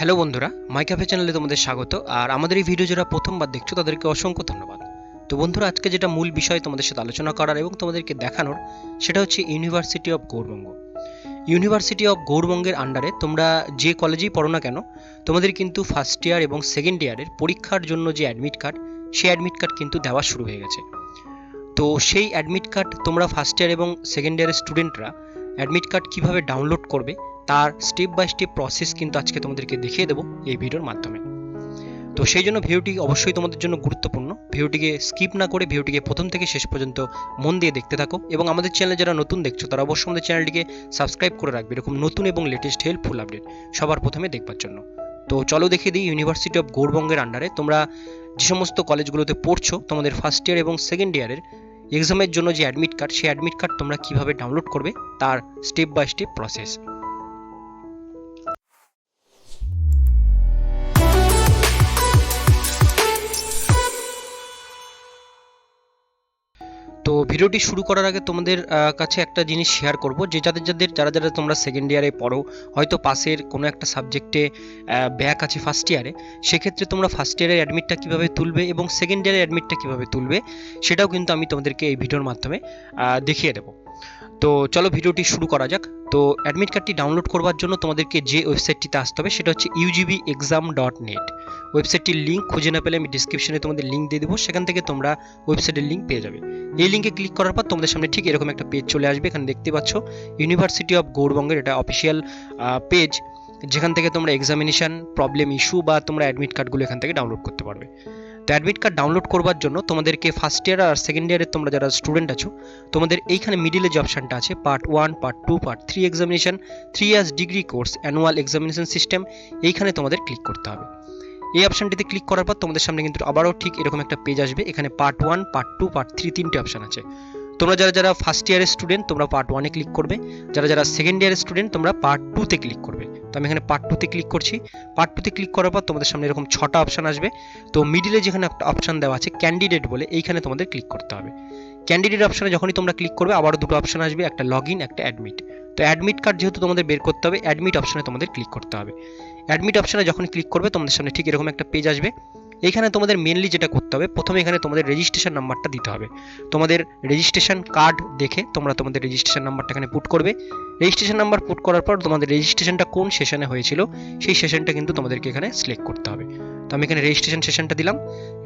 Hello বন্ধুরা মাই cafe চ্যানেলে তোমাদের স্বাগত, আর আমাদের এই ভিডিও যারা প্রথমবার দেখছ, তাদেরকে অসংখ্য ধন্যবাদ। তো বন্ধুরা, আজকে যেটা মূল বিষয় তোমাদের সাথে আলোচনা করার এবং তোমাদেরকে দেখানোর, সেটা হচ্ছে university of Gour Banga university of গৌরবঙ্গের আন্ডারে তোমরা যে কলেজেই পড়ো না কেন, তোমাদের কিন্তু ফার্স্ট ইয়ার এবং সেকেন্ড ইয়ারের পরীক্ষার জন্য যে অ্যাডমিট কার্ড সেই অ্যাডমিট কার্ড কিন্তু দেওয়া শুরু হয়ে গেছে। তো সেই অ্যাডমিট কার্ড তোমরা ফার্স্ট ইয়ার এবং সেকেন্ড ইয়ারের স্টুডেন্টরা অ্যাডমিট কার্ড কীভাবে ডাউনলোড করবে তার স্টেপ বাই স্টেপ প্রসেস কিন্তু আজকে তোমাদেরকে দেখিয়ে দেবো এই ভিডিওর মাধ্যমে। তো সেই জন্য ভিডিওটি অবশ্যই তোমাদের জন্য গুরুত্বপূর্ণ। ভিডিওটিকে স্কিপ না করে ভিডিওটিকে প্রথম থেকে শেষ পর্যন্ত মন দিয়ে দেখতে থাকো এবং আমাদের চ্যানেলে যারা নতুন দেখছ, তারা অবশ্যই আমাদের চ্যানেলটিকে সাবস্ক্রাইব করে রাখবে। এরকম নতুন এবং লেটেস্ট হেল্পফুল আপডেট সবার প্রথমে দেখবার জন্য। তো চলো দেখিয়ে দিই ইউনিভার্সিটি অফ গৌরবঙ্গের আন্ডারে তোমরা যে সমস্ত কলেজগুলোতে পড়ছো, তোমাদের ফার্স্ট ইয়ার এবং সেকেন্ড ইয়ারের এক্সামের জন্য যে অ্যাডমিট কার্ড সেই অ্যাডমিট কার্ড তোমরা কীভাবে ডাউনলোড করবে, তার স্টেপ বাই স্টেপ প্রসেস ভিডিওটি শুরু করার আগে তোমাদের কাছে একটা জিনিস শেয়ার করব, যে যাদের যাদের, যারা যারা তোমরা সেকেন্ড ইয়ারে পড়ো, হয়তো পাশের কোনো একটা সাবজেক্টে ব্যাক আছে ফার্স্ট ইয়ারে সেক্ষেত্রে তোমরা ফার্স্ট ইয়ারের অ্যাডমিটটা কীভাবে তুলবে এবং সেকেন্ড ইয়ারের অ্যাডমিটটা কীভাবে তুলবে, সেটাও কিন্তু আমি তোমাদেরকে এই ভিডিওর মাধ্যমে দেখিয়ে দেবো। তো চলো ভিডিওটি শুরু করা যাক। তো অ্যাডমিট কার্ডটি ডাউনলোড করবার জন্য তোমাদেরকে যে ওয়েবসাইটটিতে আসতে হবে সেটা হচ্ছে ইউজিবি এক্সাম ডট নেট ওয়েবসাইটটির লিঙ্ক খুঁজে না পেলে আমি ডিসক্রিপশনে তোমাদের লিঙ্ক দিয়ে দেবো, সেখান থেকে তোমরা ওয়েবসাইটের লিঙ্ক পেয়ে যাবে। এই লিঙ্কে ক্লিক করার পর তোমাদের সামনে ঠিক এরকম একটা পেজ চলে আসবে, এখানে দেখতে পাচ্ছ ইউনিভার্সিটি অফ গৌরবঙ্গের এটা অফিসিয়াল পেজ যেখান থেকে তোমরা এক্সামিনেশন প্রবলেম ইস্যু বা তোমরা অ্যাডমিট কার্ডগুলো এখান থেকে ডাউনলোড করতে পারবে। তো অ্যাডমিট কার্ড ডাউনলোড করবার জন্য তোমাদেরকে ফার্স্ট ইয়ার আর সেকেন্ড ইয়ারের তোমরা যারা স্টুডেন্ট আছো, তোমাদের এইখানে মিডিলে যে অপশানটা আছে part one part two part three examination three years degree course annual examination system এইখানে তোমাদের ক্লিক করতে হবে। এই অপশানটিতে ক্লিক করার পর তোমাদের সামনে কিন্তু আবারও ঠিক এরকম একটা পেজ আসবে, এখানে part one part two part three তিনটে অপশান আছে। তোমরা যারা যারা ফার্স্ট ইয়ারের স্টুডেন্ট তোমরা পার্ট ওয়ানে ক্লিক করবে। যারা যারা সেকেন্ড ইয়ারের স্টুডেন্ট তোমরা পার্ট টুতে ক্লিক করবে। তো আমি এখানে পার্ট টুতে ক্লিক করছি। পার্ট টুতে ক্লিক করার পর তোমাদের সামনে এরকম ছটা অপশান আসবে। তো মিডিলে যেখানে একটা অপশান দেওয়া আছে ক্যান্ডিডেট বলে, এইখানে তোমাদের ক্লিক করতে হবে। ক্যান্ডিডেট অপশানে যখনই তোমরা ক্লিক করবে, আবারও দুটো অপশান আসবে, একটা লগ ইন একটা অ্যাডমিট তো অ্যাডমিট কার্ড যেহেতু তোমাদের বের করতে হবে অ্যাডমিট অপশানে তোমাদের ক্লিক করতে হবে। অ্যাডমিট অপশানে যখন ক্লিক করবে, তোমাদের সামনে ঠিক এরকম একটা পেজ আসবে। এইখানে তোমাদের মেনলি যেটা করতে হবে, প্রথমে এখানে তোমাদের রেজিস্ট্রেশন নাম্বারটা দিতে হবে। তোমাদের রেজিস্ট্রেশন কার্ড দেখে তোমরা তোমাদের রেজিস্ট্রেশন নাম্বারটা এখানে পুট করবে। রেজিস্ট্রেশন নাম্বার পুট করার পর তোমাদের রেজিস্ট্রেশনটা কোন সেশনে হয়েছিল, সেই সেশনটা কিন্তু তোমাদেরকে এখানে সিলেক্ট করতে হবে। তো আমি এখানে রেজিস্ট্রেশন সেশনটা দিলাম।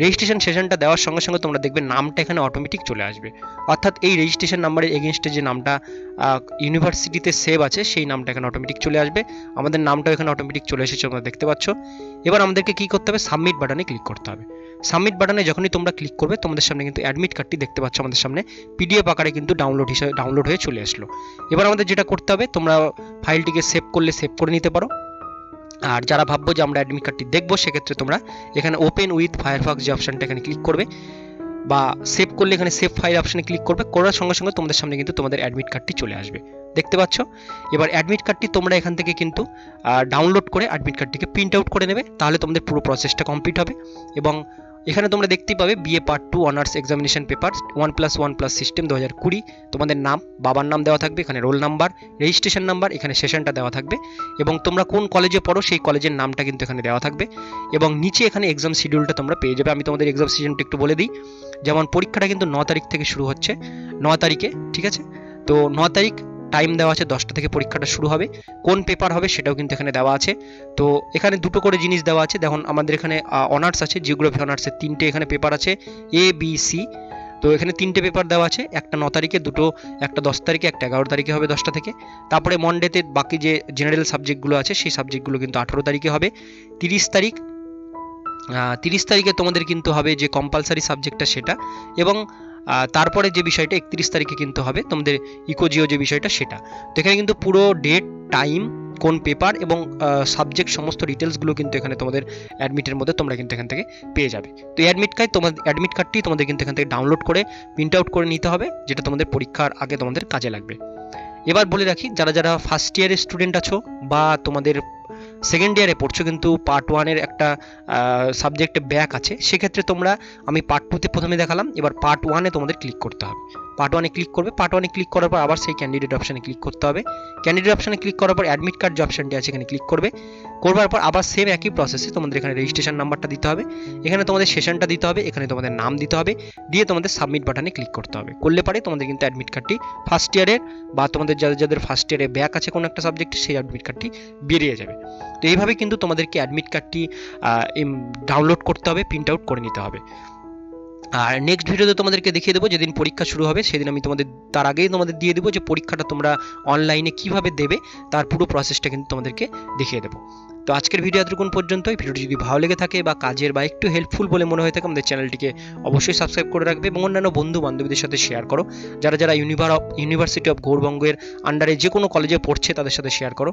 রেজিস্ট্রেশন সেশনটা দেওয়ার সঙ্গে সঙ্গে তোমরা দেখবে নামটা এখানে অটোমেটিক চলে আসবে। অর্থাৎ এই রেজিস্ট্রেশন নাম্বারের এগেনস্টে যে নামটা ইউনিভার্সিটিতে সেভ আছে, সেই নামটা এখানে অটোমেটিক চলে আসবে। আমাদের নামটাও এখানে অটোমেটিক চলে এসেছে, তোমরা দেখতে পাচ্ছ। এবার আমাদেরকে কী করতে হবে? সাবমিট বাটনে ক্লিক করতে হবে। সাবমিট বাটনে যখনই তোমরা ক্লিক করবে, তোমাদের সামনে কিন্তু অ্যাডমিট কার্ডটি দেখতে পাচ্ছ আমাদের সামনে। পিডিএফ আকারে কিন্তু ডাউনলোড হিসেবে ডাউনলোড হয়ে চলে আসলো। এবার আমাদের যেটা করতে হবে, তোমরা ফাইলটিকে সেভ করলে সেভ করে নিতে পারো। আর যারা ভাববো যে আমরা অ্যাডমিট কার্ডটি দেখব, সেক্ষেত্রে তোমরা এখানে ওপেন উইথ ফায়ারফক্স যে অপশানটা এখানে ক্লিক করবে বা সেভ করলে এখানে সেভ ফাইল অপশানে ক্লিক করবে, করার সঙ্গে সঙ্গে তোমাদের সামনে কিন্তু তোমাদের অ্যাডমিট কার্ডটি চলে আসবে। দেখতে পাচ্ছ? এবার অ্যাডমিট কার্ডটি তোমরা এখান থেকে কিন্তু ডাউনলোড করে অ্যাডমিট কার্ডটিকে প্রিন্ট আউট করে নেবে, তাহলে তোমাদের পুরো প্রসেসটা কমপ্লিট হবে এবং এখানে তোমরা দেখতেই পাবে BA part two honours examination paper one plus one plus system দু হাজার কুড়ি। তোমাদের নাম, বাবার নাম দেওয়া থাকবে, এখানে রোল নাম্বার রেজিস্ট্রেশন নাম্বার এখানে সেশনটা দেওয়া থাকবে। এবং তোমরা কোন কলেজে পড়ো, সেই কলেজের নামটা কিন্তু এখানে দেওয়া থাকবে। এবং নিচে এখানে এক্সাম শিডিউলটা তোমরা পেয়ে যাবে। আমি তোমাদের এক্সাম শিডিউলটা একটু বলে দিই। যেমন পরীক্ষাটা কিন্তু ন তারিখ থেকে শুরু হচ্ছে, ন তারিখে, ঠিক আছে? তো ন তারিখ টাইম দেওয়া আছে, দশটা থেকে পরীক্ষাটা শুরু হবে। কোন পেপার হবে সেটাও কিন্তু এখানে দেওয়া আছে। তো এখানে দুটো করে জিনিস দেওয়া আছে। দেখুন, আমাদের এখানে অনার্স আছে জিওগ্রাফি অনার্সের তিনটে এখানে পেপার আছে এ বি সি তো এখানে তিনটে পেপার দেওয়া আছে, একটা ন তারিখে, দুটো, একটা দশ তারিখে, একটা এগারো তারিখে হবে দশটা থেকে। তারপরে মন্ডেতে বাকি যে জেনারেল সাবজেক্টগুলো আছে, সেই সাবজেক্টগুলো কিন্তু আঠেরো তারিখে হবে। তিরিশ তারিখ তিরিশ তারিখে তোমাদের কিন্তু হবে যে কম্পালসারি সাবজেক্টটা সেটা। এবং তারপরে যে বিষয়টা একত্রিশ তারিখে কিন্তু হবে, তোমাদের ইকোজিও যে বিষয়টা সেটা। তো এখানে কিন্তু পুরো ডেট টাইম কোন পেপার এবং সাবজেক্ট সমস্ত ডিটেলসগুলো কিন্তু এখানে তোমাদের অ্যাডমিটের মধ্যে তোমরা কিন্তু এখান থেকে পেয়ে যাবে। তো এই অ্যাডমিট কার্ড তোমাদের অ্যাডমিট কার্ডটি তোমাদের কিন্তু এখান থেকে ডাউনলোড করে প্রিন্ট আউট করে নিতে হবে, যেটা তোমাদের পরীক্ষার আগে তোমাদের কাজে লাগবে। এবার বলে রাখি, যারা যারা ফার্স্ট ইয়ারের স্টুডেন্ট আছো বা তোমাদের সেকেন্ড ইয়ারে পড়ছো, কিন্তু পার্ট ওয়ানের একটা সাবজেক্টে ব্যাক আছে, সেক্ষেত্রে তোমরা, আমি পার্ট টুতে প্রথমে দেখালাম, এবার পার্ট ওয়ানে তোমাদের ক্লিক করতে হবে। পার্ট ওয়ানে ক্লিক করবে। পার্ট ওয়ানে ক্লিক করার পর আবার সেই ক্যান্ডিডেট অপশানে ক্লিক করতে হবে। ক্যান্ডিডেট অপশানে ক্লিক করার পর অ্যাডমিট কার্ড যে অপশানটি আছে এখানে ক্লিক করবে। করবার পর আবার সেম একই প্রসেসে তোমাদের এখানে রেজিস্ট্রেশন নাম্বারটা দিতে হবে। এখানে তোমাদের সেশনটা দিতে হবে, এখানে তোমাদের নাম দিতে হবে। দিয়ে তোমাদের সাবমিট বাটনে ক্লিক করতে হবে। করলে পারে তোমাদের কিন্তু অ্যাডমিট কার্ডটি ফার্স্ট ইয়ারের বা তোমাদের যাদের যাদের ফার্স্ট ইয়ারে ব্যাক আছে কোনো একটা সাবজেক্টে সেই অ্যাডমিট কার্ডটি বেরিয়ে যাবে। তো এইভাবে কিন্তু তোমাদেরকে অ্যাডমিট কার্ডটি ডাউনলোড করতে হবে প্রিন্ট আউট করে নিতে হবে। আর নেক্সট ভিডিওতে তোমাদেরকে দেখিয়ে দেবো, যেদিন পরীক্ষা শুরু হবে, সেদিন আমি তোমাদের, তার আগেই তোমাদের দিয়ে দেবো যে পরীক্ষাটা তোমরা অনলাইনে কীভাবে দেবে, তার পুরো প্রসেসটা কিন্তু তোমাদেরকে দেখিয়ে দেবো। তো আজকের ভিডিও এতটুকুন পর্যন্ত এই ভিডিওটি যদি ভালো লেগে থাকে বা কাজের বা একটু হেল্পফুল বলে মনে হয়ে থাকে, আমাদের চ্যানেলটিকে অবশ্যই সাবস্ক্রাইব করে রাখবে এবং অন্যান্য বন্ধু বান্ধবীদের সাথে শেয়ার করো। যারা যারা ইউনিভার ইউনিভার্সিটি অফ গৌরবঙ্গের আন্ডারে যে কোনো কলেজে পড়ছে, তাদের সাথে শেয়ার করো।